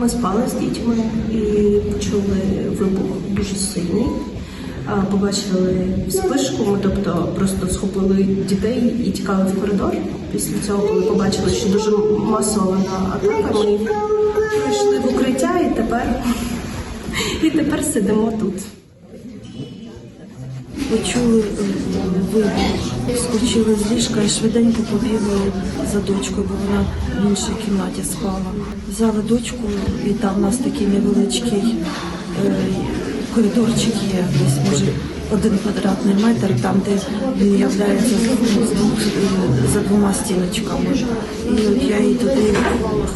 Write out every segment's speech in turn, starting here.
Ми спали з дітьми і почули вибух дуже сильний. Побачили спишку, ми тобто просто схопили дітей і тікали в коридор. Після цього, коли побачили, що дуже масована атака, ми прийшли в укриття і тепер, і тепер сидимо тут. Почули е, вибух, скочили з ліжка і швиденько побігли за дочкою, бо вона в іншій кімнаті спала. Взяли дочку, і там у нас такий невеличкий е, коридорчик є, десь може один квадратний метр, там де він являється за двома стіночками. І от я її туди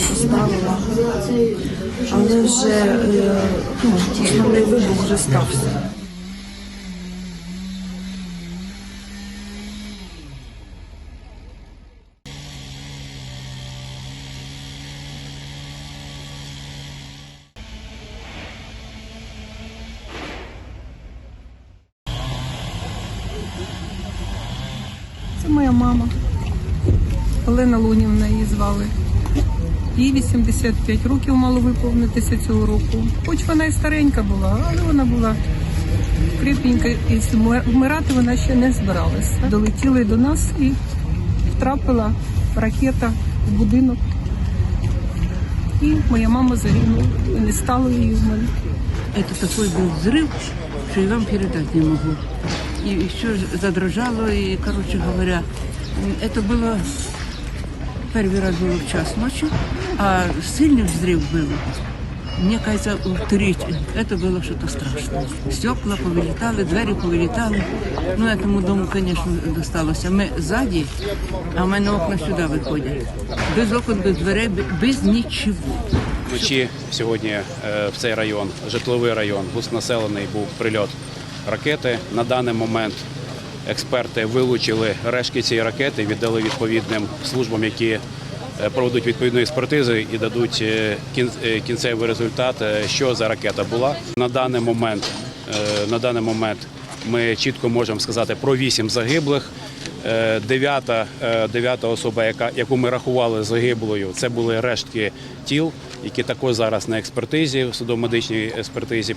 поставила. Але вже е, ну, основний вибух вже стався. Це моя мама. Олена Лунівна її звали. Їй 85 років мало виповнитися цього року. Хоч вона і старенька була, але вона була крепенька і вмер- вмирати вона ще не збиралася. Долетіли до нас і втрапила ракета в будинок. І моя мама загинула. І не стало її в мене. Это такой был взрыв, что я вам передать не могу. И все задрожало, и, короче говоря, м, это было первый раз было в час ночи, а сильный взрыв был. Мне кажется, в три. Это было что-то страшное. Стекла повылетали, двери повылетали. Ну, этому дому, конечно, досталося. Ми ззаді, а в мене окна сюди виходять. Без окон, без дверей, без нічого. Вночі сьогодні е, в цей район, житловий район, густонаселений був прильот ракети. На даний момент експерти вилучили рештки цієї ракети, віддали відповідним службам, які е, проведуть відповідну експертизу і дадуть е, е, кінцевий результат, що за ракета була. На даний момент, на даний момент ми чітко можемо сказати про вісім загиблих. Дев'ята, дев'ята особа, яка, яку ми рахували загиблою, це були рештки тіл, які також зараз на експертизі, в судово-медичній експертизі.